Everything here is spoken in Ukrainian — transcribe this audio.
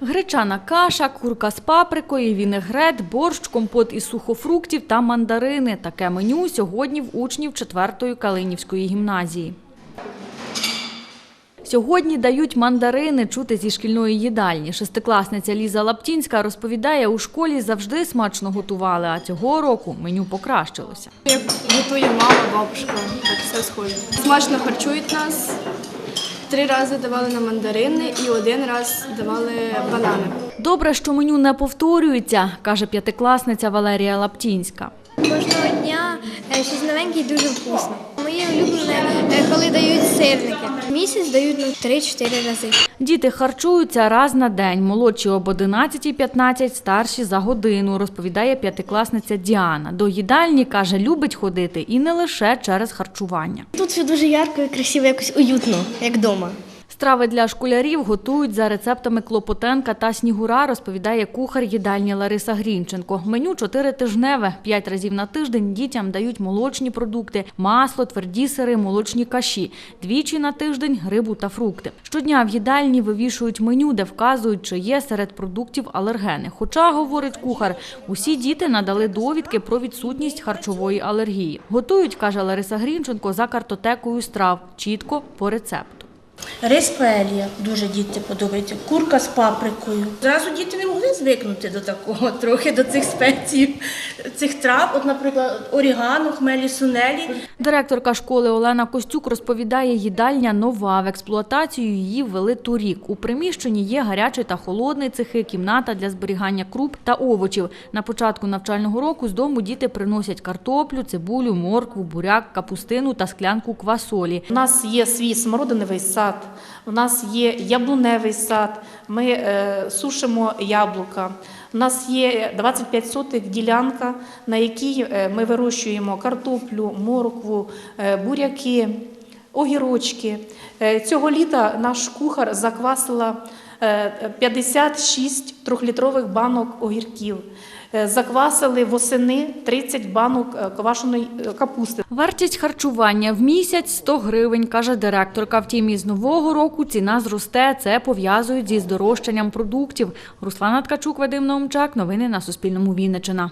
Гречана каша, курка з паприкою, вінегрет, борщ, компот із сухофруктів та мандарини. Таке меню сьогодні в учнів 4-ї Калинівської гімназії. Сьогодні дають мандарини чути зі шкільної їдальні. Шестикласниця Ліза Лаптінська розповідає, у школі завжди смачно готували, а цього року меню покращилося. Як готує мама, бабушка, так все схоже. Смачно харчують нас. Три рази давали на мандарини і один раз давали банани. Добре, що меню не повторюється, каже п'ятикласниця Валерія Лаптінська. Кожного дня е, щось новеньке і дуже вкусно. Моє улюблене, е, коли дають сирники. Місяць дають ну, 3-4 рази. Діти харчуються раз на день. Молодші об 11.15, старші за годину, розповідає п'ятикласниця Діана. До їдальні, каже, любить ходити і не лише через харчування. Тут все дуже ярко і красиво, якось уютно, як вдома. Страви для школярів готують за рецептами Клопотенка та Снігура, розповідає кухар їдальні Лариса Грінченко. Меню чотиритижневе. П'ять разів на тиждень дітям дають молочні продукти, масло, тверді сири, молочні каші. Двічі на тиждень рибу та фрукти. Щодня в їдальні вивішують меню, де вказують, чи є серед продуктів алергени. Хоча, говорить кухар, усі діти надали довідки про відсутність харчової алергії. Готують, каже Лариса Грінченко, за картотекою страв, чітко по рецепту. Рис паелія дуже діти подобається. Курка з паприкою. Зразу діти не могли звикнути до такого, трохи до цих спецій, цих трав. От, наприклад, орігано, хмелі, сунелі. Директорка школи Олена Костюк розповідає, їдальня нова. В експлуатацію її ввели торік. У приміщенні є гарячий та холодний цехи, кімната для зберігання круп та овочів. На початку навчального року з дому діти приносять картоплю, цибулю, моркву, буряк, капустину та склянку квасолі. У нас є свій смородиновий сад, у нас є яблуневий сад, ми е, сушимо яблука. У нас є 25 сотих ділянка, на якій е, ми вирощуємо картоплю, моркву, е, буряки, огірочки. Цього літа наш кухар заквасила 56 трьохлітрових банок огірків. Е, Заквасили восени 30 банок е, квашеної е, капусти. Вартість харчування в місяць 100 гривень, каже директорка. Втім, із нового року ціна зросте. Це пов'язують зі здорожчанням продуктів. Руслана Ткачук, Вадим Наумчак. Новини на Суспільному Вінниччина.